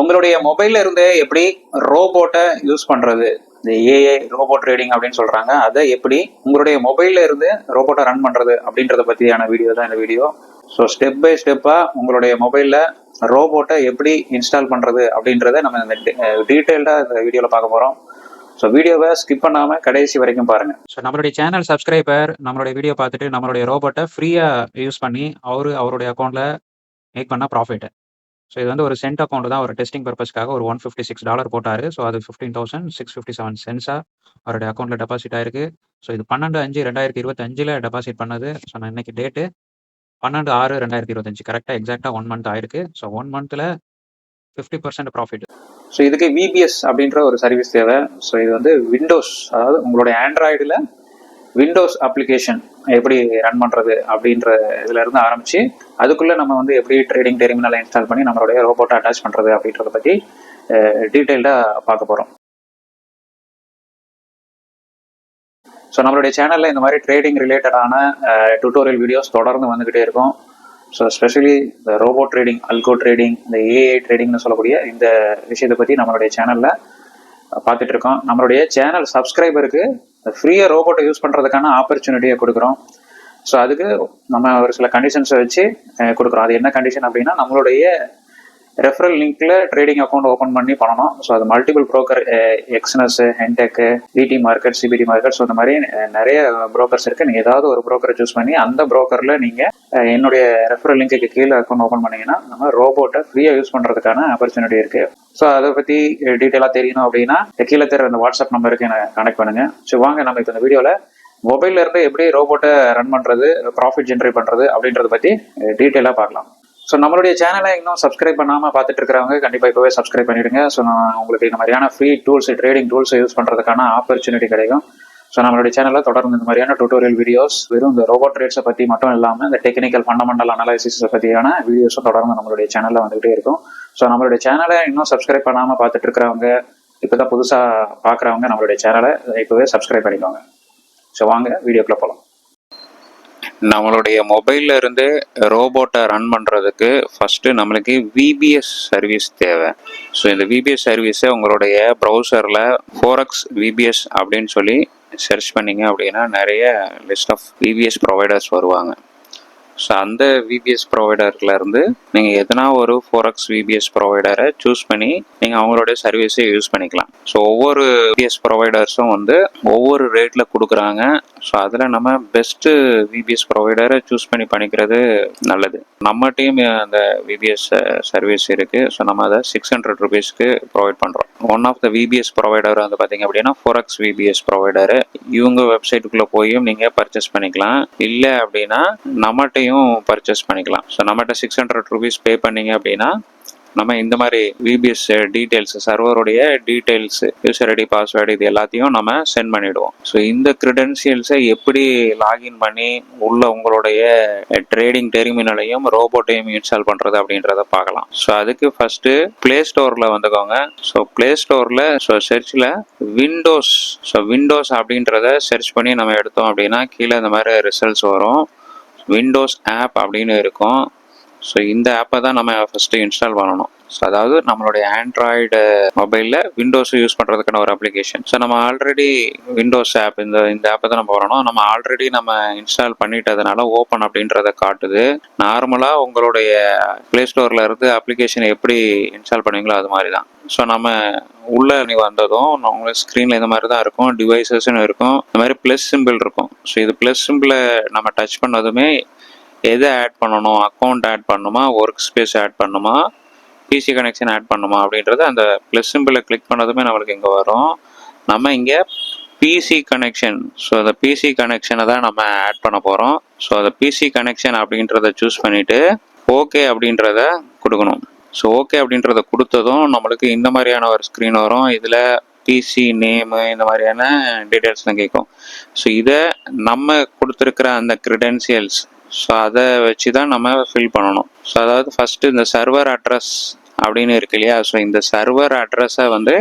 உங்களுடைய மொபைல்ல இருந்து எப்படி ரோபோட்டை யூஸ் பண்றது? இந்த ஏஐ ரோபோட் ட்ரேடிங் அப்படின்னு சொல்றாங்க. அதை எப்படி உங்களுடைய மொபைல்ல இருந்து ரோபோட்டை ரன் பண்றது அப்படின்றத பத்தியான வீடியோ தான் இந்த வீடியோ ஸோ ஸ்டெப் பை ஸ்டெப்பா உங்களுடைய மொபைல்ல ரோபோட்டை எப்படி இன்ஸ்டால் பண்றது அப்படின்றத நம்ம இந்த டீட்டெயில்டா இந்த வீடியோல பார்க்க போறோம். ஸோ வீடியோவை ஸ்கிப் பண்ணாம கடைசி வரைக்கும் பாருங்க. ஸோ நம்மளுடைய சேனல் சப்ஸ்கிரைபர் நம்மளுடைய வீடியோ பார்த்துட்டு நம்மளுடைய ரோபோட்டை ஃப்ரீயாக யூஸ் பண்ணி அவரு அவருடைய அக்கௌண்ட்டில் மேக் பண்ண ப்ராஃபிட் ஸோ இது வந்து ஒரு சென்ட் அக்கௌண்ட் தான். ஒரு டெஸ்டிங் பர்பஸ்க்காக ஒரு ஒன் ஃபிஃப்டி சிக்ஸ் டாலர் போட்டார். ஸோ அது fifteen thousand six fifty seven சென்ஸாக அவருடைய அக்கௌண்ட்டில் டெபாசிட் ஆயிருக்கு. ஸோ இது பன்னெண்டு அஞ்சு ரெண்டாயிரத்தி இருபத்தஞ்சில் டெபாசிட் பண்ணது. ஸோ நான் இன்னைக்கு டேட்டு பன்னெண்டு ஆறு ரெண்டாயிரத்தி இருபத்தஞ்சு. கரெக்டாக எக்ஸாக்டாக ஒன் மந்த் ஆயிருக்கு. ஸோ ஒன் மந்த்தில் ஃபிஃப்டி பர்சன்ட் ப்ராஃபிட் ஸோ இதுக்கு விபிஎஸ் அப்படின்ற ஒரு சர்வீஸ் தேவை. ஸோ இது வந்து விண்டோஸ் அதாவது உங்களுடைய ஆண்ட்ராய்டில் விண்டோஸ் அப்ளிகேஷன் எப்படி ரன் பண்ணுறது அப்படின்ற இதுலேருந்து இருந்து அதுக்குள்ளே நம்ம வந்து எப்படி ட்ரேடிங் டெர்மினலை இன்ஸ்டால் பண்ணி நம்மளுடைய ரோபோட்டை அட்டாச் பண்ணுறது அப்படின்றத பற்றி டீட்டெயில்டாக பார்க்க போகிறோம் ஸோ நம்மளுடைய சேனலில் இந்த மாதிரி ட்ரேடிங் ரிலேட்டடான டுட்டோரியல் வீடியோஸ் தொடர்ந்து வந்துக்கிட்டே இருக்கும். ஸோ ஸ்பெஷலி இந்த ரோபோ ட்ரேடிங் அல்கோ ட்ரேடிங் இந்த ஏஐ ட்ரேடிங்னு சொல்லக்கூடிய இந்த விஷயத்தை பற்றி நம்மளுடைய சேனலில் பார்த்துட்ருக்கோம் நம்மளுடைய சேனல் சப்ஸ்கிரைபருக்கு ஃப்ரீயாக ரோபோட்டை யூஸ் பண்ணுறதுக்கான ஆப்பர்ச்சுனிட்டியை கொடுக்குறோம். ஸோ அதுக்கு நம்ம ஒரு சில கண்டிஷன்ஸை வச்சு கொடுக்குறோம். அது என்ன கண்டிஷன் அப்படின்னா நம்மளுடைய ரெஃபரல் லிங்க்ல ட்ரேடிங் அக்கௌண்ட் ஓப்பன் பண்ணி பண்ணணும். ஸோ அது மல்டிபிள் ப்ரோக்கர் எக்ஸ்னஸ் ஹென்டெக் டிடி மார்க்கெட் சிபிடி மார்க்கெட் ஸோ இந்த மாதிரி நிறைய ப்ரோக்கர்ஸ் இருக்கு. நீங்க ஏதாவது ஒரு ப்ரோக்கரை சூஸ் பண்ணி அந்த ப்ரோக்கர்ல நீங்க என்னுடைய ரெஃபரல் லிங்க்கு கீழே அக்கௌண்ட் ஓப்பன் பண்ணீங்கன்னா நம்ம ரோபோட்டை ஃப்ரீயா யூஸ் பண்றதுக்கான ஆப்பர்ச்சுனிட்டி இருக்கு. ஸோ அதை பத்தி டீட்டெயிலாக தெரியணும் அப்படின்னா கீழே தெரியற அந்த வாட்ஸ்அப் நம்பருக்கு எனக்கு கனெக்ட் பண்ணுங்க. ஸோ வாங்க நம்ம இப்போ இந்த வீடியோல மொபைல்ல இருந்து எப்படி ரோபோட்டை ரன் பண்றது ப்ராஃபிட் ஜென்ரேட் பண்றது அப்படின்றத பத்தி டீட்டெயிலாக பார்க்கலாம். ஸோ நம்மளுடைய சேனலை இன்னும் சப்ஸ்கிரைப் பண்ணாமல் பார்த்துட்டு இருக்கிறவங்க கண்டிப்பாக இப்போவே சப்ஸ்கிரைப் பண்ணிடுங்க. ஸோ நான் உங்களுக்கு இந்த மாதிரியான free tools trading tools use பண்ணுறதுக்கான ஆப்பர்ச்சுனிட்டி கிடைக்கும். ஸோ நம்மளுடைய சேனலில் தொடர்ந்து இந்த மாதிரியான டுட்டோரியல் வீடியோஸ் வெறும் இந்த ரோபோட் ட்ரேட்ஸை பற்றி மட்டும் இல்லாமல் இந்த டெக்னிக்கல் ஃபண்டமெண்டல் அனாலிசிஸை பற்றியான வீடியோஸும் தொடர்ந்து நம்மளுடைய சேனலில் வந்துகிட்டே இருக்கும். ஸோ நம்மளுடைய சேனலை இன்னும் சப்ஸ்கிரைப் பண்ணாமல் பார்த்துட்டு இருக்கிறவங்க இப்போ தான் புதுசாக பார்க்குறவங்க நம்மளுடைய சேனலை இப்போவே சப்ஸ்கிரைப் பண்ணிக்கோங்க. ஸோ வாங்க வீடியோக்குள்ளே போகலாம் நம்மளுடைய மொபைல்ல இருந்து ரோபோட்டை ரன் பண்ணுறதுக்கு ஃபஸ்ட்டு நம்மளுக்கு விபிஎஸ் சர்வீஸ் தேவை. ஸோ இந்த விபிஎஸ் சர்வீஸை உங்களுடைய ப்ரௌசரில் ஃபோரக்ஸ் விபிஎஸ் அப்படின்னு சொல்லி சர்ச் பண்ணீங்க அப்படின்னா நிறைய லிஸ்ட் ஆஃப் விபிஎஸ் ப்ரொவைடர்ஸ் வருவாங்க. ஸோ அந்த விபிஎஸ் ப்ரொவைடர்லேருந்து நீங்கள் எதனா ஒரு ஃபோரக்ஸ் விபிஎஸ் ப்ரொவைடரை சூஸ் பண்ணி நீங்கள் அவங்களுடைய சர்வீஸை யூஸ் பண்ணிக்கலாம். ஸோ ஒவ்வொரு விபிஎஸ் ப்ரொவைடர்ஸும் வந்து ஒவ்வொரு ரேட்டில் கொடுக்குறாங்க. ஸோ அதில் நம்ம பெஸ்ட்டு விபிஎஸ் ப்ரொவைடரை சூஸ் பண்ணி பண்ணிக்கிறது நல்லது. நம்ம டீம் அந்த விபிஎஸ் சர்வீஸ் இருக்குது ஸோ நம்ம அதை சிக்ஸ் ஹண்ட்ரட் ருபீஸ்க்கு ப்ரொவைட் பண்ணுறோம் one of the VPS provider வந்து பார்த்தீங்க அப்படின்னா ஃபோரக்ஸ் விபிஎஸ் ப்ரொவைடரு இவங்க வெப்சைட்டுக்குள்ளே போயும் நீங்கள் பர்ச்சேஸ் பண்ணிக்கலாம். இல்லை அப்படின்னா மாதிரியும் பர்ச்சேஸ் பண்ணிக்கலாம். ஸோ நம்மகிட்ட சிக்ஸ் ஹண்ட்ரட் ருபீஸ் பே பண்ணீங்க அப்படின்னா நம்ம இந்த மாதிரி விபிஎஸ் டீட்டெயில்ஸ் சர்வருடைய டீட்டெயில்ஸ் யூசர் ஐடி பாஸ்வேர்டு இது எல்லாத்தையும் நம்ம சென்ட் பண்ணிவிடுவோம் ஸோ இந்த க்ரிடென்சியல்ஸை எப்படி லாகின் பண்ணி உள்ள உங்களுடைய ட்ரேடிங் டெர்மினலையும் ரோபோட்டையும் இன்ஸ்டால் பண்ணுறது அப்படின்றத பார்க்கலாம். ஸோ அதுக்கு ஃபஸ்ட்டு ப்ளே ஸ்டோரில் வந்துக்கோங்க. ஸோ ப்ளே ஸ்டோரில் ஸோ சர்ச்சில் விண்டோஸ் ஸோ விண்டோஸ் அப்படின்றத சர்ச் பண்ணி நம்ம எடுத்தோம் அப்படின்னா கீழே இந்த மாதிரி ரிசல்ட்ஸ் வரும். விண்டோஸ் ஆப் அப்படின்னு இருக்கும். ஸோ இந்த ஆப்பை தான் நம்ம ஃபஸ்ட்டு இன்ஸ்டால் பண்ணணும். ஸோ அதாவது நம்மளுடைய ஆண்ட்ராய்டு மொபைலில் விண்டோஸ் யூஸ் பண்ணுறதுக்கான ஒரு அப்ளிகேஷன் ஸோ நம்ம ஆல்ரெடி விண்டோஸ் ஆப் இந்த இந்த ஆப்பை தான் நம்ம வரணும் நம்ம ஆல்ரெடி நம்ம இன்ஸ்டால் பண்ணிட்டதுனால ஓப்பன் அப்படின்றத காட்டுது. நார்மலாக உங்களுடைய ப்ளே ஸ்டோரில் இருந்து அப்ளிகேஷன் எப்படி இன்ஸ்டால் பண்ணுவீங்களோ அது மாதிரி தான். ஸோ நம்ம உள்ளே நீ வந்ததும் உங்களுக்கு ஸ்க்ரீனில் இந்த மாதிரி தான் இருக்கும். டிவைசஸ்னு இருக்கும். இந்த மாதிரி ப்ளஸ் சிம்பிள் இருக்கும். ஸோ இது ப்ளஸ் சிம்பிளை நம்ம டச் பண்ணதுமே எதை ஆட் பண்ணணும்? அக்கௌண்ட் ஆட் பண்ணுமா? ஒர்க் ஸ்பேஸ் ஆட் பண்ணுமா? பிசி கனெக்ஷன் ஆட் பண்ணுமா? அப்படின்றது அந்த ப்ளஸ் சிம்பிளை கிளிக் பண்ணதுமே நம்மளுக்கு இங்கே வரும். நம்ம இங்கே பிசி கனெக்ஷன் ஸோ அந்த பிசி கனெக்ஷனை தான் நம்ம ஆட் பண்ண போகிறோம் ஸோ அந்த பிசி கனெக்ஷன் அப்படின்றத சூஸ் பண்ணிவிட்டு ஓகே அப்படின்றத கொடுக்கணும். ஸோ ஓகே அப்படின்றத கொடுத்ததும் நம்மளுக்கு இந்த மாதிரியான ஒரு ஸ்க்ரீன் வரும். இதில் பிசி நேமு இந்த மாதிரியான டீட்டெயில்ஸ்லாம் கேட்கும் ஸோ இதை நம்ம கொடுத்துருக்கிற அந்த க்ரிடென்சியல்ஸ் ஸோ அதை வச்சு தான் நம்ம ஃபில் பண்ணணும். ஸோ அதாவது ஃபஸ்ட்டு இந்த சர்வர் அட்ரஸ் அப்படின்னு இருக்கு இல்லையா? ஸோ இந்த சர்வர் அட்ரஸை வந்து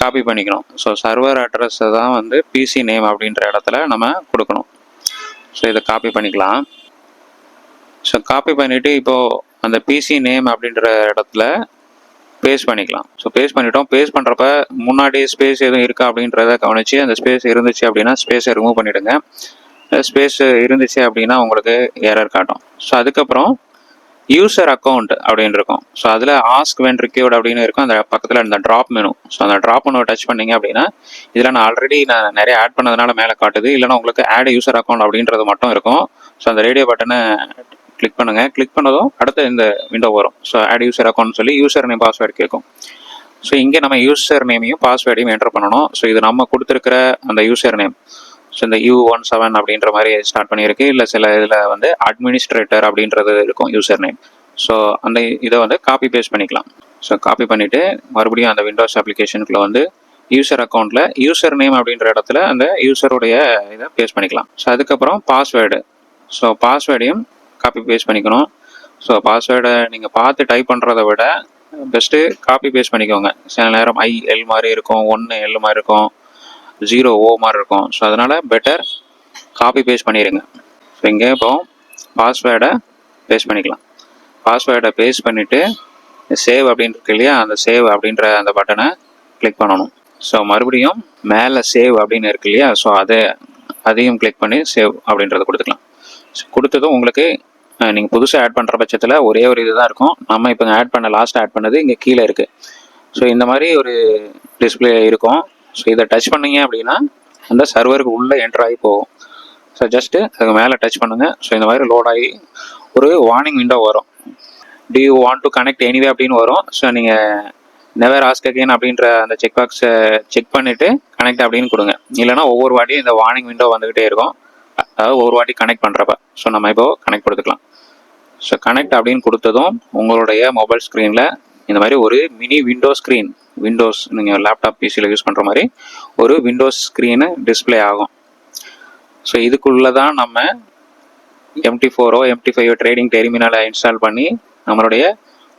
காப்பி பண்ணிக்கணும். ஸோ சர்வர் அட்ரஸை தான் வந்து பிசி நேம் அப்படின்ற இடத்துல நம்ம கொடுக்கணும். ஸோ இதை காப்பி பண்ணிக்கலாம். ஸோ காப்பி பண்ணிவிட்டு இப்போது அந்த பிசி நேம் அப்படின்ற இடத்துல பேஸ்ட் பண்ணிக்கலாம். ஸோ பேஸ்ட் பண்ணிட்டோம். பேஸ்ட் பண்ணுறப்ப முன்னாடி ஸ்பேஸ் எதுவும் இருக்கா அப்படின்றத கவனிச்சு அந்த ஸ்பேஸ் இருந்துச்சு அப்படின்னா ஸ்பேஸை ரிமூவ் பண்ணிவிடுங்க ஸ்பேஸ் இருந்துச்சு அப்படின்னா உங்களுக்கு எரர் காட்டும். ஸோ அதுக்கப்புறம் யூசர் அக்கௌண்ட் அப்படின்னு இருக்கும். ஸோ அதில் ஆஸ்க் வென் ரிக்யூர்ட் அப்படின்னு இருக்கும். அந்த பக்கத்தில் இந்த ட்ராப் மெனு ஸோ அந்த ட்ராப் மெனு டச் பண்ணீங்க அப்படின்னா இதில் நான் ஆல்ரெடி நான் நிறைய ஆட் பண்ணதுனால மேலே காட்டுது. இல்லைன்னா உங்களுக்கு ஆட் யூசர் அக்கௌண்ட் அப்படின்றது மட்டும் இருக்கும். ஸோ அந்த ரேடியோ பட்டனை கிளிக் பண்ணுங்கள் கிளிக் பண்ணதும் அடுத்து இந்த விண்டோ வரும். ஸோ ஆட் யூசர் அக்கௌண்ட் சொல்லி யூசர் நேம் பாஸ்வேர்டு கேட்கும் ஸோ இங்கே நம்ம யூசர் நேமையும் பாஸ்வேர்டையும் என்டர் பண்ணணும். ஸோ இது நம்ம கொடுத்துருக்கிற அந்த யூசர் நேம் ஸோ இந்த யூ ஒன் செவன் அப்படின்ற மாதிரி ஸ்டார்ட் பண்ணியிருக்கு. இல்லை சில இதில் வந்து அட்மினிஸ்ட்ரேட்டர் அப்படின்றது இருக்கும் யூசர் நேம் ஸோ அந்த இதை வந்து காப்பி பேஸ்ட் பண்ணிக்கலாம். ஸோ காப்பி பண்ணிவிட்டு மறுபடியும் அந்த விண்டோஸ் அப்ளிகேஷனுக்குள்ளே வந்து யூசர் அக்கௌண்ட்டில் யூசர் நேம் அப்படின்ற இடத்துல அந்த யூசருடைய இதை பேஸ்ட் பண்ணிக்கலாம். ஸோ அதுக்கப்புறம் பாஸ்வேர்டு ஸோ பாஸ்வேர்டையும் காப்பி பேஸ்ட் பண்ணிக்கணும். ஸோ பாஸ்வேர்டை நீங்கள் பார்த்து டைப் பண்ணுறத விட பெஸ்ட்டு காப்பி பேஸ்ட் பண்ணிக்கோங்க. சில நேரம் ஐ எல் மாதிரி இருக்கும் ஒன்று எல் மாதிரி இருக்கும் ஜீரோ ஓ மாதிரி இருக்கும். ஸோ அதனால் பெட்டர் காப்பி பேஸ்ட் பண்ணிடுங்க ஸோ இங்கே இப்போ பாஸ்வேர்டை பேஸ்ட் பண்ணிக்கலாம். பாஸ்வேர்டை பேஸ்ட் பண்ணிவிட்டு சேவ் அப்படின்னு இருக்கு இல்லையா? அந்த சேவ் அப்படின்ற அந்த பட்டனை கிளிக் பண்ணணும். ஸோ மறுபடியும் மேலே சேவ் அப்படின்னு இருக்கு இல்லையா? ஸோ அதை அதையும் கிளிக் பண்ணி சேவ் அப்படின்றத கொடுத்துக்கலாம். கொடுத்ததும் உங்களுக்கு நீங்கள் புதுசாக ஆட் பண்ணுற பட்சத்தில் ஒரே ஒரு இது தான் இருக்கும். நம்ம இப்போ ஆட் பண்ண லாஸ்ட் ஆட் பண்ணது இங்கே கீழே இருக்குது ஸோ இந்த மாதிரி ஒரு டிஸ்பிளே இருக்கும். ஸோ இதை டச் பண்ணிங்க அப்படின்னா அந்த சர்வருக்கு உள்ளே என்டர் ஆகி போகும். ஸோ ஜஸ்ட்டு அதுக்கு மேலே டச் பண்ணுங்கள் ஸோ இந்த மாதிரி லோட் ஆகி ஒரு வார்னிங் விண்டோ வரும். Do you want to connect anyway அப்படின்னு வரும். ஸோ நீங்கள் நெவர் ஆஸ்க் அப்படின்ற அந்த செக் பாக்ஸை செக் பண்ணிவிட்டு கனெக்ட் அப்படின்னு கொடுங்க. இல்லைன்னா ஒவ்வொரு வாட்டியும் இந்த வார்னிங் விண்டோ வந்துக்கிட்டே இருக்கும். அதாவது ஒவ்வொரு வாட்டி கனெக்ட் பண்ணுறப்ப ஸோ நம்ம இப்போ கனெக்ட் கொடுத்துக்கலாம் ஸோ கனெக்ட் அப்படின்னு கொடுத்ததும் உங்களுடைய மொபைல் ஸ்க்ரீனில் இந்த மாதிரி ஒரு மினி விண்டோ ஸ்க்ரீன் விண்டோஸ் நீங்கள் லேப்டாப் பிசியில் யூஸ் பண்ணுற மாதிரி ஒரு விண்டோஸ் ஸ்க்ரீனு டிஸ்ப்ளே ஆகும். ஸோ இதுக்குள்ளே தான் நம்ம எம்டி ஃபோரோ எம்டி ஃபைவோ ட்ரேடிங் டெர்மினலை இன்ஸ்டால் பண்ணி நம்மளுடைய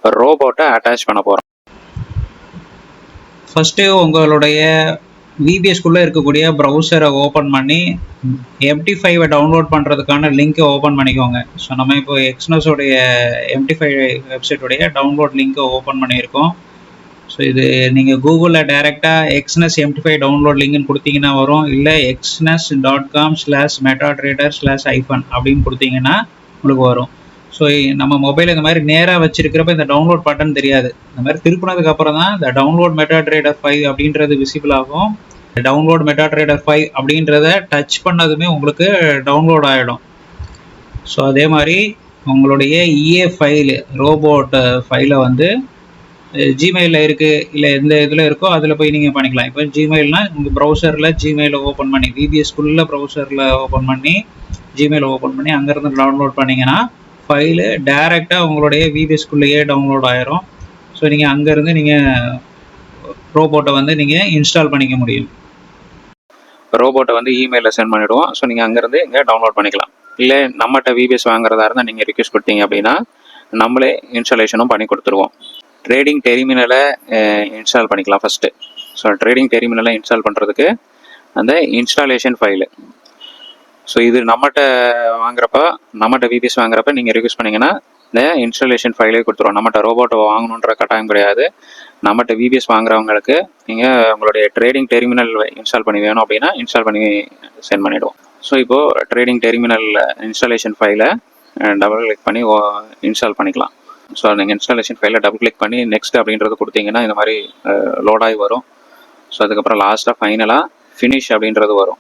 ரோபோட்டை அட்டாச் பண்ண போகிறோம் ஃபஸ்ட்டு உங்களுடைய விபிஎஸ்குள்ளே இருக்கக்கூடிய ப்ரௌசரை ஓப்பன் பண்ணி எம்டி ஃபைவை டவுன்லோட் பண்ணுறதுக்கான லிங்க்கை ஓப்பன் பண்ணிக்கோங்க. ஸோ நம்ம இப்போ எக்ஸ்னஸோடைய எம்டி ஃபைவ் வெப்சைட்டுடைய டவுன்லோட் லிங்க்கை ஓப்பன் பண்ணியிருக்கோம். ஸோ இது நீங்கள் கூகுளில் டேரெக்டாக எக்ஸ்னஸ் எம்டி ஃபைவ் டவுன்லோட் லிங்க்னு கொடுத்தீங்கன்னா வரும். இல்லை Exness dot com slash MetaTrader slash ஐஃபன் அப்படின்னு கொடுத்தீங்கன்னா உங்களுக்கு வரும். ஸோ நம்ம மொபைல் இந்த மாதிரி நேராக வச்சிருக்கிறப்ப இந்த டவுன்லோட் பட்டன் தெரியாது. இந்த மாதிரி திருப்பினதுக்கு அப்புறம் தான் இந்த டவுன்லோட் மெட்டா ட்ரேடர் ஃபைவ் அப்படின்றது விசிபிள் ஆகும். டவுன்லோட் மெட்டா ட்ரேடர் ஃபைவ் அப்படின்றத டச் பண்ணதுமே உங்களுக்கு டவுன்லோட் ஆகிடும் ஸோ அதே மாதிரி உங்களுடைய இஏ ஃபைலு ரோபோட் ஃபைலை வந்து ஜிமெயிலில் இருக்குது இல்லை எந்த இதில் இருக்கோ அதில் போய் நீங்கள் பண்ணிக்கலாம். இப்போ ஜிமெயில்னால் உங்கள் ப்ரௌசரில் ஜிமெயிலை ஓப்பன் பண்ணி விபிஎஸ்குள்ளே ப்ரௌசரில் ஓப்பன் பண்ணி ஜிமெயில் ஓப்பன் பண்ணி அங்கேருந்து டவுன்லோட் பண்ணிங்கன்னா ஃபைலு டேரெக்டாக உங்களுடைய விபிஎஸ்குள்ளேயே டவுன்லோட் ஆயிரும். ஸோ நீங்கள் அங்கேருந்து நீங்கள் ரோபோட்டை வந்து நீங்கள் இன்ஸ்டால் பண்ணிக்க முடியும். ரோபோட்டை வந்து இமெயிலில் சென்ட் பண்ணிவிடுவோம் ஸோ நீங்கள் அங்கேருந்து இங்கே டவுன்லோட் பண்ணிக்கலாம். இல்லை நம்மகிட்ட விபிஎஸ் வாங்குறதா இருந்தால் நீங்கள் ரிக்வெஸ்ட் கொடுத்தீங்க அப்படின்னா நம்மளே இன்ஸ்டாலேஷனும் பண்ணி கொடுத்துருவோம். ட்ரேடிங் டெர்மினலை இன்ஸ்டால் பண்ணிக்கலாம் ஃபஸ்ட்டு ஸோ ட்ரேடிங் டெர்மினலை இன்ஸ்டால் பண்ணுறதுக்கு அந்த இன்ஸ்டாலேஷன் ஃபைலு ஸோ இது நம்மகிட்ட வாங்குறப்ப நம்மகிட்ட விபிஎஸ் வாங்குறப்ப நீங்கள் ரிக்வஸ்ட் பண்ணிங்கன்னா இந்த இன்ஸ்டாலேஷன் ஃபைலே கொடுத்துருவோம் நம்மகிட்ட ரோபோட்டை வாங்கணுன்ற கட்டாயம் கிடையாது. நம்மகிட்ட விபிஎஸ் வாங்குறவங்களுக்கு நீங்கள் உங்களுடைய ட்ரேடிங் டெர்மினல் இன்ஸ்டால் பண்ணி வேணும் அப்படின்னா இன்ஸ்டால் பண்ணி சென்ட் பண்ணிவிடுவோம் ஸோ இப்போது ட்ரேடிங் டெர்மினல் இன்ஸ்டாலேஷன் ஃபைலை டபுள் கிளிக் பண்ணி இன்ஸ்டால் பண்ணிக்கலாம். ஸோ நீங்கள் இன்ஸ்டாலேஷன் ஃபைலில் டபுள் கிளிக் பண்ணி நெக்ஸ்ட் அப்படின்றது கொடுத்தீங்கன்னா இந்த மாதிரி லோடாகி வரும். ஸோ அதுக்கப்புறம் லாஸ்ட்டாக ஃபைனலாக ஃபினிஷ் அப்படின்றது வரும்.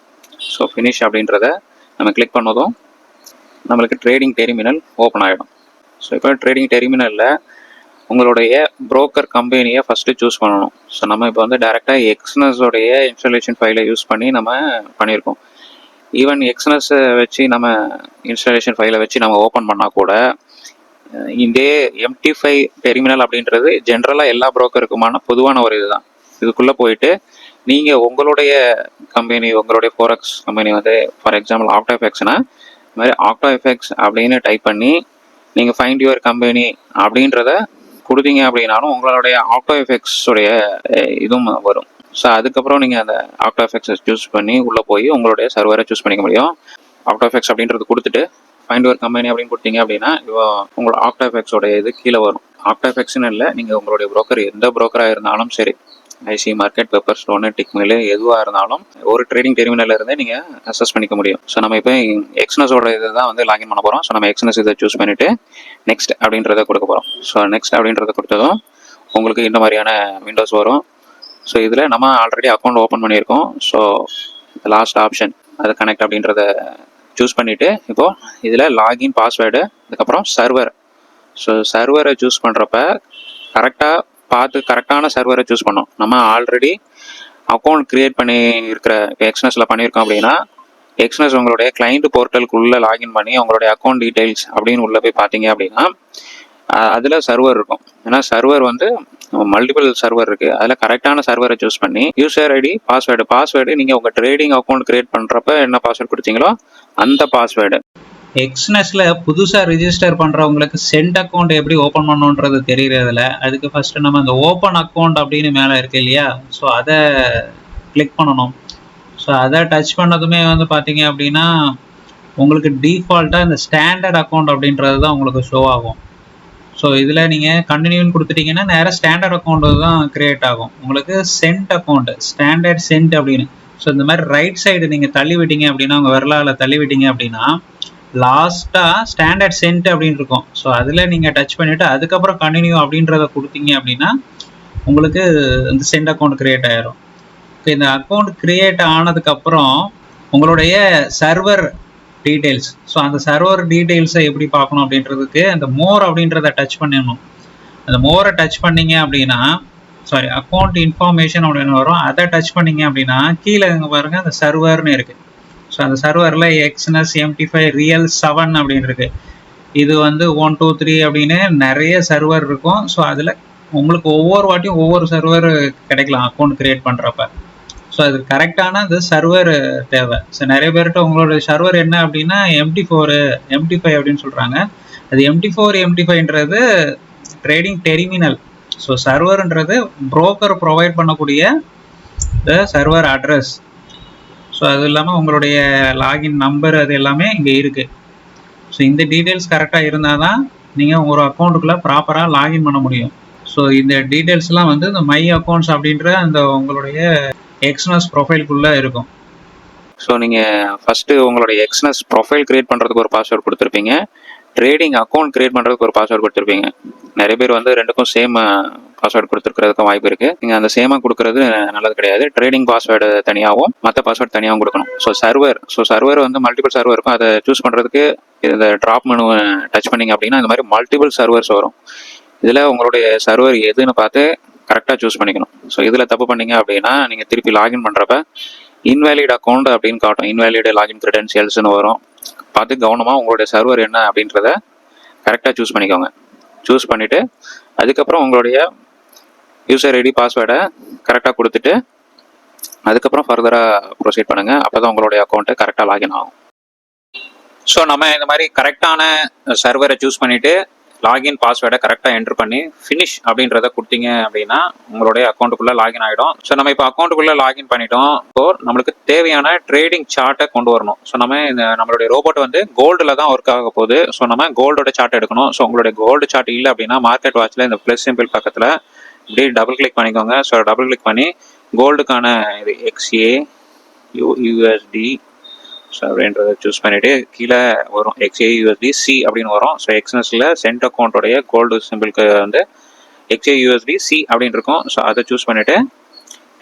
ஸோ ஃபினிஷ் அப்படின்றத நம்ம கிளிக் பண்ணதும் நம்மளுக்கு ட்ரேடிங் டெர்மினல் ஓப்பன் ஆகிடும் ஸோ இப்போ ட்ரேடிங் டெர்மினலில் உங்களுடைய புரோக்கர் கம்பெனியை ஃபஸ்ட்டு சூஸ் பண்ணணும். ஸோ நம்ம இப்போ வந்து டேரெக்டாக எக்ஸ்னஸோடைய இன்ஸ்டாலேஷன் ஃபைலை யூஸ் பண்ணி நம்ம பண்ணியிருக்கோம். ஈவன் எக்ஸ்னஸை வச்சு நம்ம இன்ஸ்டாலேஷன் ஃபைலை வச்சு நம்ம ஓப்பன் பண்ணால் கூட இதே எம்டி ஃபைவ் டெர்மினல் அப்படின்றது ஜென்ரலாக எல்லா புரோக்கருக்குமான பொதுவான ஒரு இதுதான். இதுக்குள்ளே போயிட்டு நீங்கள் உங்களுடைய கம்பெனி உங்களுடைய ஃபோரக்ஸ் கம்பெனி வந்து ஃபார் எக்ஸாம்பிள் ஆக்டோ எஃபெக்ட்ஸ்னா இந்த மாதிரி ஆக்டோ எஃபெக்ட்ஸ் அப்படின்னு டைப் பண்ணி நீங்கள் ஃபைண்ட் யுவர் கம்பெனி அப்படின்றத கொடுத்தீங்க அப்படின்னாலும் உங்களுடைய ஆக்டோ எஃபெக்ட்ஸுடைய இதுவும் வரும். ஸோ அதுக்கப்புறம் நீங்கள் அந்த ஆக்டோ எஃபெக்ட்ஸை சூஸ் பண்ணி உள்ளே போய் உங்களுடைய சர்வரை சூஸ் பண்ணிக்க முடியும். ஆக்டோ எஃபெக்ட்ஸ் அப்படின்றது கொடுத்துட்டு ஃபைண்ட் யுவர் கம்பெனி அப்படின்னு கொடுத்தீங்க அப்படின்னா இப்போ உங்களோட ஆக்டோ எஃபெக்ட்ஸோட இது கீழே வரும். ஆக்டோ எஃபெக்ட்ஸ்னு இல்லை நீங்கள் உங்களுடைய ப்ரோக்கர் எந்த ப்ரோக்கராக இருந்தாலும் சரி IC market Pepperstone Tickmill எதுவாக இருந்தாலும் ஒரு ட்ரேடிங் டெர்மினல் இருந்தே நீங்கள் அசஸ் பண்ணிக்க முடியும். ஸோ நம்ம இப்போ எக்ஸ்னஸோட இதை தான் வந்து லாகின் பண்ண போகிறோம் ஸோ நம்ம எக்ஸ்னஸ் இதை சூஸ் பண்ணிவிட்டு நெக்ஸ்ட் அப்படின்றத கொடுக்க போகிறோம் ஸோ நெக்ஸ்ட் அப்படின்றத கொடுத்ததும் உங்களுக்கு இந்த மாதிரியான விண்டோஸ் வரும். ஸோ இதில் நம்ம ஆல்ரெடி அக்கௌண்ட் ஓப்பன் பண்ணியிருக்கோம். ஸோ லாஸ்ட் ஆப்ஷன் அது கனெக்ட் அப்படின்றத சூஸ் பண்ணிவிட்டு இப்போது இதில் லாகின் பாஸ்வேர்டு அதுக்கப்புறம் சர்வர் ஸோ சர்வரை சூஸ் பண்ணுறப்ப கரெக்டாக பார்த்து கரெக்டான சர்வரை சூஸ் பண்ணோம். நம்ம ஆல்ரெடி அக்கௌண்ட் க்ரியேட் பண்ணி இருக்கிற எக்ஸ்னஸில் பண்ணியிருக்கோம் அப்படின்னா எக்ஸ்னஸ் உங்களுடைய கிளைண்ட் போர்ட்டலுக்குள்ளே லாகின் பண்ணி உங்களுடைய அக்கௌண்ட் டீடைல்ஸ் அப்படின்னு உள்ளே போய் பார்த்தீங்க அப்படின்னா அதில் சர்வர் இருக்கும். ஏன்னா சர்வர் வந்து மல்டிபிள் சர்வர் இருக்குது அதில் கரெக்டான சர்வரை சூஸ் பண்ணி யூசர் ஐடி பாஸ்வேர்டு பாஸ்வேர்டு நீங்கள் உங்கள் ட்ரேடிங் அக்கௌண்ட் க்ரியேட் பண்ணுறப்ப என்ன பாஸ்வேர்டு கொடுத்தீங்களோ அந்த பாஸ்வேர்டு எக்ஸ்னஸ்ல புதுசா ரிஜிஸ்டர் பண்றவங்களுக்கு சென்ட் அக்கௌண்ட் எப்படி ஓபன் பண்ணணுன்றது தெரியறதில்ல. அதுக்கு ஃபர்ஸ்ட் நம்ம அந்த ஓப்பன் அக்கௌண்ட் அப்படின்னு மேல இருக்கு இல்லையா? ஸோ அதை கிளிக் பண்ணணும். ஸோ அதை டச் பண்ணதுமே வந்து பாத்தீங்க அப்படின்னா உங்களுக்கு டீஃபால்ட்டாக இந்த ஸ்டாண்டர்ட் அக்கௌண்ட் அப்படின்றது தான் உங்களுக்கு ஷோ ஆகும். ஸோ இதில் நீங்கள் கண்டினியூன்னு கொடுத்துட்டீங்கன்னா நேராக ஸ்டாண்டர்ட் அக்கௌண்ட் தான் கிரியேட் ஆகும். உங்களுக்கு சென்ட் அக்கௌண்ட் ஸ்டாண்டர்ட் சென்ட் அப்படின்னு. ஸோ இந்த மாதிரி ரைட் சைடு நீங்கள் தள்ளி விட்டீங்க அப்படின்னா உங்கள் விரலால் தள்ளி விட்டீங்க அப்படின்னா லாஸ்ட்டாக ஸ்டாண்டர்ட் சென்ட் அப்படின்னு இருக்கும். ஸோ அதில் நீங்கள் டச் பண்ணிவிட்டு அதுக்கப்புறம் கண்டினியூ அப்படின்றத கொடுத்தீங்க அப்படின்னா உங்களுக்கு இந்த சென்ட் அக்கௌண்ட் கிரியேட் ஆயிரும். Okay, இந்த அக்கௌண்ட் கிரியேட் ஆனதுக்கப்புறம் உங்களுடைய சர்வர் டீட்டெயில்ஸ் ஸோ அந்த சர்வர் டீட்டெயில்ஸை எப்படி பார்க்கணும் அப்படின்றதுக்கு அந்த மோர் அப்படின்றத டச் பண்ணிடணும். அந்த மோரை டச் பண்ணீங்க அப்படின்னா சாரி அக்கௌண்ட் இன்ஃபர்மேஷன் அப்படின்னு வரும். அதை டச் பண்ணீங்க அப்படின்னா கீழே இங்கே பாருங்க அந்த சர்வர்னு இருக்குது அந்த சர்வரில் Exness MT five real seven அப்படின்னு இருக்கு. இது வந்து ஒன் டூ த்ரீ அப்படின்னு நிறைய சர்வர் இருக்கும். ஸோ அதில் உங்களுக்கு ஒவ்வொரு வாட்டியும் ஒவ்வொரு சர்வர் கிடைக்கலாம் அக்கௌண்ட் கிரியேட் பண்ணுறப்ப ஸோ அது கரெக்டான அந்த சர்வர் தேவை. ஸோ நிறைய பேர்கிட்ட உங்களோட சர்வர் என்ன அப்படின்னா எம்டி ஃபோரு எம்டி ஃபைவ் அப்படின்னு சொல்கிறாங்க அது எம்டி ஃபோர் எம்டி ஃபைவ்ன்றது ட்ரேடிங் டெர்மினல் ஸோ சர்வர்ன்றது புரோக்கர் ப்ரொவைட் பண்ணக்கூடிய த சர்வர் அட்ரஸ் ஸோ அது இல்லாமல் உங்களுடைய லாகின் நம்பர் அது எல்லாமே இங்கே இருக்குது ஸோ இந்த டீட்டெயில்ஸ் கரெக்டாக இருந்தால் தான் நீங்கள் உங்களோட அக்கௌண்ட்டுக்குள்ளே ப்ராப்பராக லாகின் பண்ண முடியும். ஸோ இந்த டீட்டெயில்ஸ்லாம் வந்து இந்த மை அக்கௌண்ட்ஸ் அப்படின்ற அந்த உங்களுடைய எக்ஸ்னஸ் ப்ரொஃபைல்குள்ளே இருக்கும். ஸோ நீங்கள் ஃபஸ்ட்டு உங்களுடைய எக்ஸ்னஸ் ப்ரொஃபைல் க்ரியேட் பண்ணுறதுக்கு ஒரு பாஸ்வேர்டு கொடுத்துருப்பீங்க. ட்ரேடிங் அக்கௌண்ட் கிரியேட் பண்ணுறதுக்கு ஒரு பாஸ்வேர்டு கொடுத்துருப்பீங்க. நிறைய பேர் வந்து ரெண்டுக்கும் சேம் பாஸ்வேர்டு கொடுத்துருக்கிறதுக்கும் வாய்ப்பு இருக்குது நீங்கள் அந்த சேமாக கொடுக்குறது நல்லது கிடையாது. ட்ரேடிங் பாஸ்வேர்டு தனியாகவும் மற்ற பாஸ்வேர்டு தனியாகவும் கொடுக்கணும். ஸோ சர்வர் ஸோ சர்வர் வந்து மல்டிபிள் சர்வர் இருக்கும். அதை சூஸ் பண்ணுறதுக்கு இந்த ட்ராப் மெனு டச் பண்ணீங்க அப்படின்னா இந்த மாதிரி மல்டிபிள் சர்வர்ஸ் வரும். இதில் உங்களுடைய சர்வர் எதுன்னு பார்த்து கரெக்டாக சூஸ் பண்ணிக்கணும். ஸோ இதில் தப்பு பண்ணீங்க அப்படின்னா நீங்கள் திருப்பி லாகின் பண்ணுறப்ப இன்வேலிட் அக்கௌண்ட் அப்படின்னு காட்டும். இன்வேலிட் லாகின் கிரெடென்ஷியல்ஸ்னு வரும். பார்த்து கவனமாக உங்களுடைய சர்வர் என்ன அப்படின்றத கரெக்டாக சூஸ் பண்ணிக்கோங்க. சூஸ் பண்ணிவிட்டு அதுக்கப்புறம் உங்களுடைய யூசர் ஐடி பாஸ்வேர்டை கரெக்டாக கொடுத்துட்டு அதுக்கப்புறம் ஃபர்தராக ப்ரொசீட் பண்ணுங்கள் அப்போ தான் உங்களுடைய அக்கௌண்ட்டு கரெக்டாக லாகின் ஆகும். ஸோ நம்ம இந்த மாதிரி கரெக்டான சர்வரை சூஸ் பண்ணிவிட்டு லாகின் பாஸ்வேர்டை கரெக்டாக என்ட்ரு பண்ணி ஃபினிஷ் அப்படின்றத கொடுத்தீங்க அப்படின்னா உங்களுடைய அக்கௌண்ட்டுக்குள்ளே லாகின் ஆகிடும் ஸோ நம்ம இப்போ அக்கௌண்ட்டுக்குள்ளே லாகின் பண்ணிட்டோம். ஸோ நம்மளுக்கு தேவையான ட்ரேடிங் சார்ட்டை கொண்டு வரணும். ஸோ நம்ம இந்த நம்மளுடைய ரோபோட் வந்து கோல்டில் தான் ஒர்க் ஆக போகுது. ஸோ நம்ம கோல்டோட சார்ட் எடுக்கணும். ஸோ உங்களுடைய கோல்டு சார்ட் இல்லை அப்படின்னா மார்க்கெட் வாட்சில் இந்த ப்ளஸ் சிம்பிள் பக்கத்தில் இப்படி டபுள் கிளிக் பண்ணிக்கோங்க. ஸோ டபுள் கிளிக் பண்ணி கோல்டுக்கான இது எக்ஸ்ஏ யூ யூஎஸ்டி ஸோ அப்படின்றத சூஸ் பண்ணிவிட்டு கீழே வரும். எக்ஸ்ஏ யூஎஸ்டி சி அப்படின்னு வரும். ஸோ எக்ஸ்னஸில் சென்ட் அக்கௌண்ட்டோடைய கோல்டு சிம்பிளுக்கு வந்து எக்ஸ்ஏ யூஎஸ்டி சி அப்படின்னு இருக்கும். ஸோ அதை சூஸ் பண்ணிவிட்டு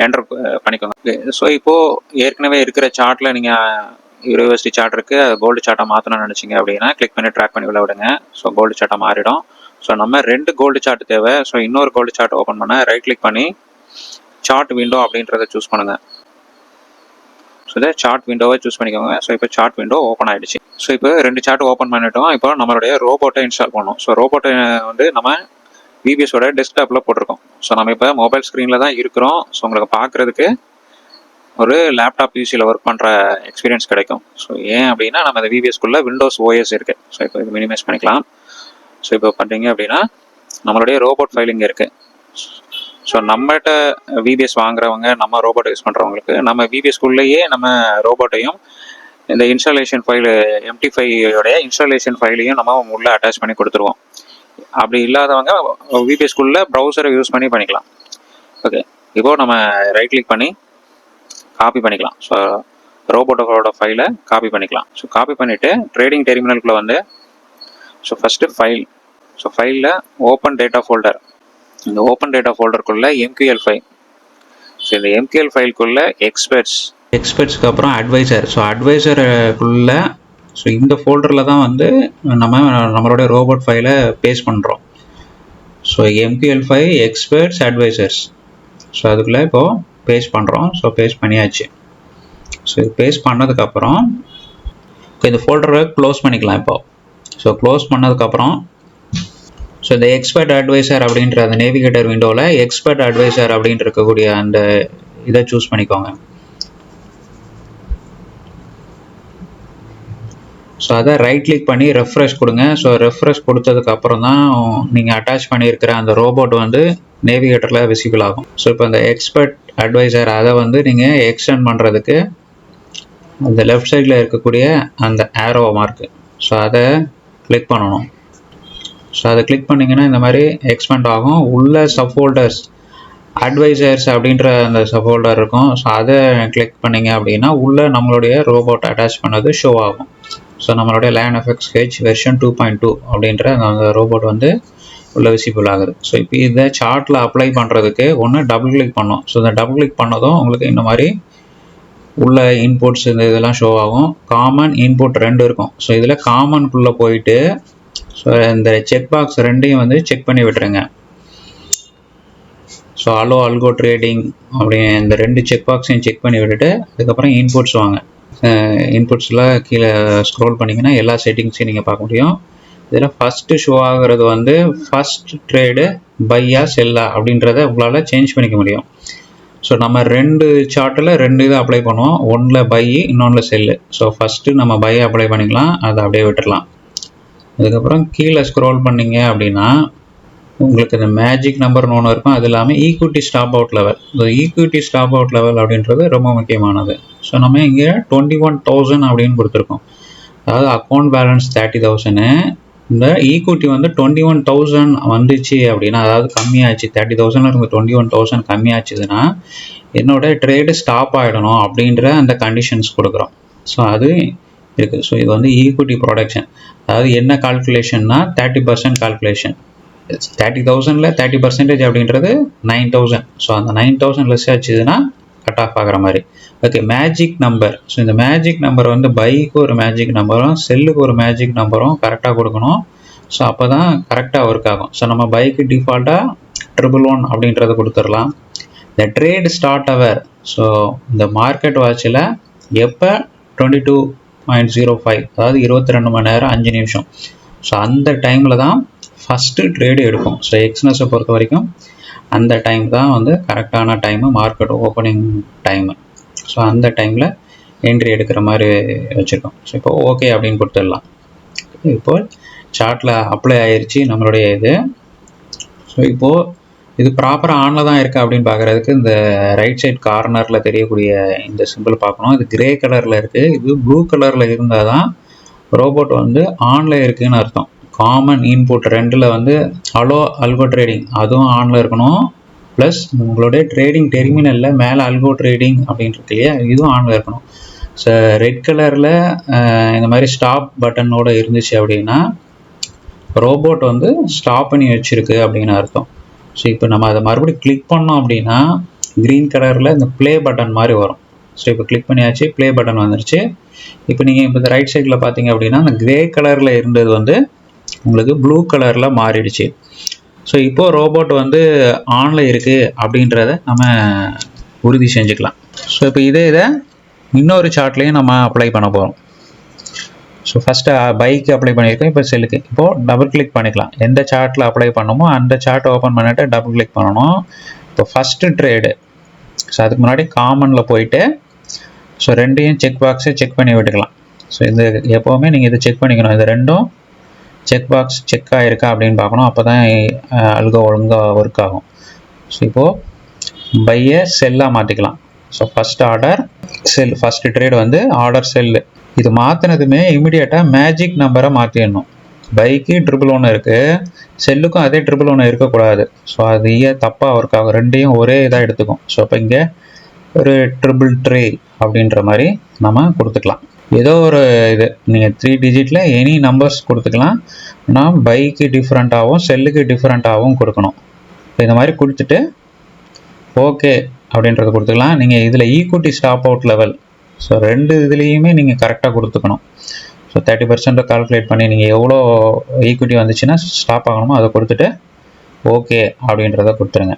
என்டர் பண்ணிக்கோங்க. ஸோ இப்போது ஏற்கனவே இருக்கிற சார்ட்டில் நீங்கள் யூனிவர்சிட்டி சார்ட் இருக்குது அது கோல்டு சார்ட்டாக மாற்றணும்னு நினச்சிங்க அப்படின்னா கிளிக் பண்ணி ட்ராக் பண்ணி உள்ள விடுங்க. ஸோ கோல்டு சார்ட்டாக மாறிடும். ஸோ நம்ம ரெண்டு கோல்டு சார்ட் தேவை. ஸோ இன்னொரு கோல்டு சார்ட் ஓப்பன் பண்ண ரைட் கிளிக் பண்ணி சார்ட் விண்டோ அப்படின்றத சூஸ் பண்ணுங்கள் ஸோ இதை சார்ட் விண்டோவை சூஸ் பண்ணிக்கோங்க. ஸோ இப்போ சார்ட் விண்டோ ஓப்பன் ஆகிடுச்சு ஸோ இப்போ ரெண்டு சார்ட் ஓப்பன் பண்ணிட்டோம். இப்போ நம்மளுடைய ரோபோட்டை இன்ஸ்டால் பண்ணோம் ஸோ ரோபோட்டை வந்து நம்ம விபிஎஸோட டெஸ்க்டாப்பில் போட்டிருக்கோம். ஸோ நம்ம இப்போ மொபைல் ஸ்க்ரீனில் தான் இருக்கிறோம். ஸோ உங்களுக்கு பார்க்குறதுக்கு ஒரு லேப்டாப் யூசியில் ஒர்க் பண்ணுற எக்ஸ்பீரியன்ஸ் கிடைக்கும். ஸோ ஏன் அப்படின்னா நம்ம இந்த விபிஎஸ்குள்ளே விண்டோஸ் ஓஎஸ் இருக்குது ஸோ இப்போ இது மினிமைஸ் பண்ணிக்கலாம். ஸோ இப்போ பார்த்தீங்க அப்படின்னா நம்மளுடைய ரோபோட் ஃபைல் இங்கே இருக்குது ஸோ நம்மகிட்ட விபிஎஸ் வாங்குறவங்க நம்ம ரோபோட் யூஸ் பண்ணுறவங்களுக்கு நம்ம விபிஎஸ்குள்ளேயே நம்ம ரோபோட்டையும் இந்த இன்ஸ்டாலேஷன் ஃபைலு எம்டி ஃபையோடைய இன்ஸ்டாலேஷன் ஃபைலையும் நம்ம உள்ளே அட்டாச் பண்ணி கொடுத்துருவோம். அப்படி இல்லாதவங்க விபிஎஸ்குள்ளே ப்ரௌசரை யூஸ் பண்ணி பண்ணிக்கலாம். ஓகே இப்போ நம்ம ரைட் கிளிக் பண்ணி காப்பி பண்ணிக்கலாம். ஸோ ரோபோட்டோட ஃபைலை காப்பி பண்ணிக்கலாம். ஸோ காப்பி பண்ணிவிட்டு ட்ரேடிங் டெர்மினலுக்குள்ளே வந்து ஸோ ஃபஸ்ட்டு ஃபைல் ஸோ ஃபைலில் ஓப்பன் டேட்டா ஃபோல்டர் இந்த ஓப்பன் டேட்டா ஃபோல்டருக்குள்ளே எம்கியூஎல் ஃபைல் ஸோ இந்த எம்கியூஎல் ஃபைலுக்குள்ளே எக்ஸ்பர்ட்ஸ் எக்ஸ்பர்ட்ஸ்க்கு அப்புறம் அட்வைசர் ஸோ அட்வைசருக்குள்ள ஸோ இந்த ஃபோல்டரில் தான் வந்து நம்ம நம்மளுடைய ரோபோட் ஃபைலை பேஸ் பண்ணுறோம் so MQL five experts advisors so அதுக்குள்ளே இப்போது பேஸ் பண்ணுறோம் ஸோ பேஸ் பண்ணியாச்சு. ஸோ இது பேஸ் பண்ணதுக்கப்புறம் இந்த ஃபோல்டரை க்ளோஸ் பண்ணிக்கலாம் இப்போது ஸோ க்ளோஸ் பண்ணதுக்கப்புறம் ஸோ இந்த எக்ஸ்பர்ட் அட்வைசர் அப்படின்ற அந்த நேவிகேட்டர் விண்டோவில் எக்ஸ்பர்ட் அட்வைசர் அப்படின்னு இருக்கக்கூடிய அந்த இதை சூஸ் பண்ணிக்கோங்க. ஸோ அதை ரைட் கிளிக் பண்ணி ரெஃப்ரெஷ் கொடுங்க. ஸோ ரெஃப்ரெஷ் கொடுத்ததுக்கு அப்புறம் தான் நீங்கள் அட்டாச் பண்ணியிருக்கிற அந்த ரோபோட் வந்து நேவிகேட்டரில் விசிபிள் ஆகும். ஸோ இப்போ இந்த எக்ஸ்பர்ட் அட்வைசர் அதை வந்து நீங்கள் எக்ஸ்டெண்ட் பண்ணுறதுக்கு அந்த லெஃப்ட் சைடில் இருக்கக்கூடிய அந்த ஆரோ மார்க்கு ஸோ அதை கிளிக் பண்ணணும். ஸோ அதை கிளிக் பண்ணிங்கன்னா இந்த மாதிரி எக்ஸ்பெண்ட் ஆகும். உள்ள சப்ஃபோல்டர்ஸ் அட்வைசர்ஸ் அப்படின்ற அந்த சப்ஃபோல்டர் இருக்கும். ஸோ அதை கிளிக் பண்ணீங்க அப்படின்னா உள்ளே நம்மளுடைய ரோபோட் அட்டாச் பண்ணது ஷோ ஆகும். ஸோ நம்மளுடைய lane effects H version two point two அப்படின்ற அந்த ரோபோட் வந்து உள்ள விசிபிள் ஆகுது. ஸோ இப்போ இதை சார்ட்டில் அப்ளை பண்ணுறதுக்கு ஒன்று டபுள் கிளிக் பண்ணோம் ஸோ இந்த டபுள் கிளிக் பண்ணதும் உங்களுக்கு இந்த மாதிரி உள்ள இன்புட்ஸ் இந்த இதெல்லாம் ஷோ ஆகும். காமன் இன்புட் ரெண்டு இருக்கும். ஸோ இதில் காமனுக்குள்ளே போயிட்டு ஸோ இந்த செக் பாக்ஸ் ரெண்டையும் வந்து செக் பண்ணி விட்டுருங்க. ஸோ அலோ அல்கோ ட்ரேடிங் அப்படி இந்த ரெண்டு செக் பாக்ஸையும் செக் பண்ணி விட்டுட்டு அதுக்கப்புறம் இன்புட்ஸ் வாங்க. இன்புட்ஸில் கீழே ஸ்க்ரோல் பண்ணிங்கன்னா எல்லா செட்டிங்ஸையும் நீங்கள் பார்க்க முடியும். இதில் ஃபஸ்ட்டு ஷோ ஆகிறது வந்து ஃபஸ்ட் ட்ரேடு பையா செல்லா அப்படின்றத உங்களால் சேஞ்ச் பண்ணிக்க முடியும். ஸோ நம்ம ரெண்டு சார்ட்டில் ரெண்டு இதை அப்ளை பண்ணுவோம். ஒன்றில் பை இன்னொன்றில் செல்லு ஸோ ஃபஸ்ட்டு நம்ம பை அப்ளை பண்ணிக்கலாம். அதை அப்படியே விட்டுடலாம் அதுக்கப்புறம் கீழே ஸ்க்ரோல் பண்ணீங்க அப்படின்னா உங்களுக்கு இந்த மேஜிக் நம்பர்னு ஒன்று இருக்கும். அது இல்லாமல் ஈக்விட்டி ஸ்டாப் அவுட் லெவல் இந்த ஈக்விட்டி ஸ்டாப் அவுட் லெவல் அப்படின்றது ரொம்ப முக்கியமானது. ஸோ நம்ம இங்கே டுவெண்ட்டி ஒன் தௌசண்ட் அப்படின்னு கொடுத்துருக்கோம். அதாவது அக்கௌண்ட் பேலன்ஸ் தேர்ட்டி தௌசண்ட் இந்த ஈக்விட்டி வந்து டுவெண்ட்டி ஒன் தௌசண்ட் வந்துச்சு அப்படின்னா அதாவது கம்மியாச்சு. தேர்ட்டி தௌசண்ட்ல இருந்து டுவெண்ட்டி ஒன் தௌசண்ட் கம்மியாச்சுதுன்னா என்னோட ட்ரேடு ஸ்டாப் ஆகிடணும் அப்படின்ற அந்த கண்டிஷன்ஸ் கொடுக்குறோம். ஸோ அது இருக்குது. ஸோ இது வந்து ஈக்விட்டி ப்ரொடக்ஷன் அதாவது என்ன கால்குலேஷன்னா தேர்ட்டி பர்சன்ட் கால்குலேஷன் தேர்ட்டி தௌசண்டில் தேர்ட்டி பர்சன்டேஜ் அப்படின்றது நைன் தௌசண்ட் ஸோ அந்த நைன் தௌசண்ட் லெஸ் ஆச்சுதுன்னா கட் ஆஃப் ஆகிற மாதிரி. ஓகே மேஜிக் நம்பர் ஸோ இந்த மேஜிக் நம்பர் வந்து பைக்கு ஒரு மேஜிக் நம்பரும் செல்லுக்கு ஒரு மேஜிக் நம்பரும் கரெக்டாக கொடுக்கணும். ஸோ அப்போ தான் கரெக்டாக ஒர்க் ஆகும். ஸோ நம்ம பைக்கு டிஃபால்ட்டாக ட்ரிபிள் ஒன் அப்படின்றத கொடுத்துடலாம். இந்த ட்ரேட் ஸ்டார்ட் அவர் ஸோ இந்த மார்க்கெட் வாட்சில் எப்போ twenty two point zero five அதாவது இருபத்தி ரெண்டு மணி நேரம் அஞ்சு நிமிஷம். ஸோ அந்த டைமில் தான் ஃபஸ்ட்டு ட்ரேடு எடுக்கும் ஸோ எக்ஸ்னஸை பொறுத்த வரைக்கும் அந்த டைம் தான் வந்து கரெக்டான time market opening time so அந்த டைமில் என்ட்ரி எடுக்கிற மாதிரி வச்சுருக்கோம். ஸோ இப்போ ஓகே அப்படின்னு கொடுத்துடலாம். இப்போ சார்ட்டில் அப்ளை ஆயிடுச்சு நம்மளுடைய இது. ஸோ இப்போது இது ப்ராப்பராக ஆனில் தான் இருக்குது அப்படின்னு பார்க்குறதுக்கு இந்த ரைட் சைட் கார்னரில் தெரியக்கூடிய இந்த சிம்பிள் பார்க்கணும். இது கிரே கலரில் இருக்குது இது ப்ளூ கலரில் இருந்தால் தான் ரோபோட் வந்து ஆனில் இருக்குதுன்னு அர்த்தம். காமன் இன்புட் ரெண்டில் வந்து அலோ அல்கோ ட்ரேடிங் அதுவும் ஆனில் இருக்கணும். ப்ளஸ் உங்களுடைய ட்ரேடிங் டெர்மினலில் மேலே அல்கோ ட்ரேடிங் அப்படின்றது இல்லையா? இதுவும் ஆனில் இருக்கணும். ஸோ ரெட் கலரில் இந்த மாதிரி ஸ்டாப் பட்டனோட இருந்துச்சு அப்படின்னா ரோபோட் வந்து ஸ்டாப் பண்ணி வச்சுருக்கு அப்படின்னு அர்த்தம். ஸோ இப்போ நம்ம அதை மறுபடியும் கிளிக் பண்ணோம் அப்படின்னா க்ரீன் கலரில் இந்த ப்ளே பட்டன் மாதிரி வரும். ஸோ இப்போ கிளிக் பண்ணியாச்சு ப்ளே பட்டன் வந்துருச்சு. இப்போ நீங்கள் இப்போ இந்த ரைட் சைடில் பார்த்தீங்க அப்படின்னா அந்த க்ரே கலரில் இருந்தது வந்து உங்களுக்கு ப்ளூ கலரில் மாறிடுச்சு. ஸோ இப்போது ரோபோட் வந்து ஆனில் இருக்குது அப்படின்றத நம்ம உறுதி செஞ்சுக்கலாம். ஸோ இப்போ இதே இதை இன்னொரு சார்ட்லேயும் நம்ம அப்ளை பண்ண போகிறோம் ஸோ ஃபஸ்ட்டு பைக்கு அப்ளை பண்ணியிருக்கோம். இப்போ செல்லுக்கு இப்போது டபுள் கிளிக் பண்ணிக்கலாம். எந்த சார்ட்டில் அப்ளை பண்ணணுமோ அந்த சார்ட்டை ஓப்பன் பண்ணிவிட்டு டபுள் கிளிக் பண்ணணும். இப்போ ஃபஸ்ட்டு ட்ரேடு ஸோ அதுக்கு முன்னாடி காமனில் போயிட்டு ஸோ ரெண்டையும் செக் பாக்ஸை செக் பண்ணி விட்டுக்கலாம். ஸோ இது எப்போவுமே நீங்கள் இதை செக் பண்ணிக்கணும். இது ரெண்டும் செக் பாக்ஸ் செக் ஆகிருக்கா அப்படின்னு பார்க்கணும். அப்போ தான் அழுக ஒழுங்காக ஒர்க் ஆகும். ஸோ இப்போது பையை செல்லாக மாற்றிக்கலாம் so first order sell first trade வந்து ஆர்டர் செல்லு இது மாற்றினதுமே இமிடியேட்டாக மேஜிக் நம்பரை மாற்றிடணும் பைக்கு ட்ரிபிள் ஒன்று இருக்குது செல்லுக்கும் அதே ட்ரிபிள் ஒன்று இருக்கக்கூடாது. ஸோ அது தப்பாக ஒர்க் ஆகும்? ரெண்டையும் ஒரே இதாக எடுத்துக்கும். ஸோ அப்போ இங்கே ஒரு ட்ரிபிள் ட்ரே அப்படின்ற மாதிரி நம்ம கொடுத்துக்கலாம். ஏதோ ஒரு இது. நீங்கள் த்ரீ டிஜிட்டில் எனி நம்பர்ஸ் கொடுத்துக்கலாம். ஆனால் பைக்கு டிஃப்ரெண்ட்டாகவும் செல்லுக்கு டிஃப்ரெண்ட்டாகவும் கொடுக்கணும். இப்போ இந்த மாதிரி கொடுத்துட்டு ஓகே அப்படின்றத கொடுத்துக்கலாம். நீங்கள் இதில் equity stop out level so ரெண்டு இதுலேயுமே நீங்கள் கரெக்டாக கொடுத்துக்கணும். ஸோ தேர்ட்டி பர்சன்ட்டை கால்குலேட் பண்ணி நீங்கள் எவ்வளோ ஈக்விட்டி வந்துச்சுன்னா ஸ்டாப் ஆகணுமோ அதை கொடுத்துட்டு ஓகே அப்படின்றத கொடுத்துருங்க.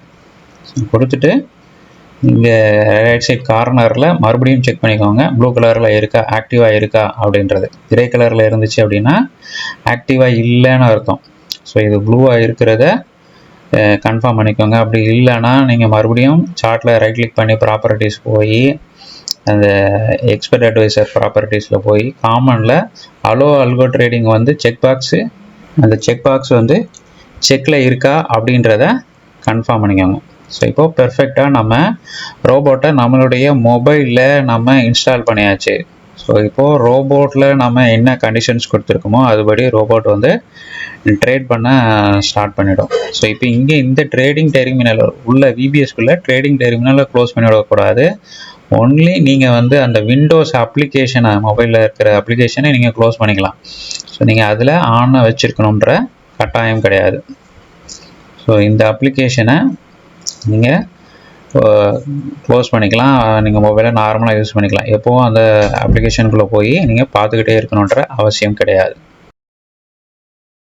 கொடுத்துட்டு இங்கே ரைட் சைட் கார்னரில் மறுபடியும் செக் பண்ணிக்கோங்க. ப்ளூ கலரில் இருக்கா? ஆக்டிவாக இருக்கா? அப்படின்றது. கிரே கலரில் இருந்துச்சு அப்படின்னா ஆக்டிவாக இல்லைன்னு அர்த்தம். ஸோ இது ப்ளூவாக இருக்கிறத கன்ஃபார்ம் பண்ணிக்கோங்க. அப்படி இல்லைன்னா நீங்கள் மறுபடியும் சார்ட்டில் ரைட் கிளிக் பண்ணி ப்ராப்பர்ட்டிஸ் போய் அந்த எக்ஸ்பர்ட் அட்வைசர் ப்ராப்பர்ட்டிஸில் போய் காமனில் அலோ அல்கோ ட்ரேடிங் வந்து செக் பாக்ஸு அந்த செக் பாக்ஸ் வந்து செக்கில் இருக்கா அப்படின்றத கன்ஃபார்ம் பண்ணிக்கோங்க. ஸோ இப்போ பெர்ஃபெக்டாக நம்ம ரோபோட்டை நம்மளுடைய மொபைலில் நம்ம இன்ஸ்டால் பண்ணியாச்சு. ஸோ இப்போது ரோபோட்டில் நம்ம என்ன கண்டிஷன்ஸ் கொடுத்துருக்கோமோ அதுபடி ரோபோட் வந்து ட்ரேட் பண்ண ஸ்டார்ட் பண்ணிடும். ஸோ இப்போ இங்கே இந்த ட்ரேடிங் டெர்மினல் உள்ள விபிஎஸ்குள்ளே ட்ரேடிங் டெர்மினலை க்ளோஸ் பண்ணிவிடக்கூடாது ஒன்லி நீங்கள் வந்து அந்த விண்டோஸ் அப்ளிகேஷனை மொபைலில் இருக்கிற அப்ளிகேஷனை நீங்கள் க்ளோஸ் பண்ணிக்கலாம். ஸோ நீங்கள் அதில் ஆனாக வச்சுருக்கணுன்ற கட்டாயம் கிடையாது. ஸோ இந்த அப்ளிகேஷனை நீங்கள் க்ளோஸ் பண்ணிக்கலாம். நீங்கள் மொபைலை நார்மலாக யூஸ் பண்ணிக்கலாம். எப்போவும் அந்த அப்ளிகேஷனுக்குள்ளே போய் நீங்கள் பார்த்துக்கிட்டே இருக்கணுன்ற அவசியம் கிடையாது.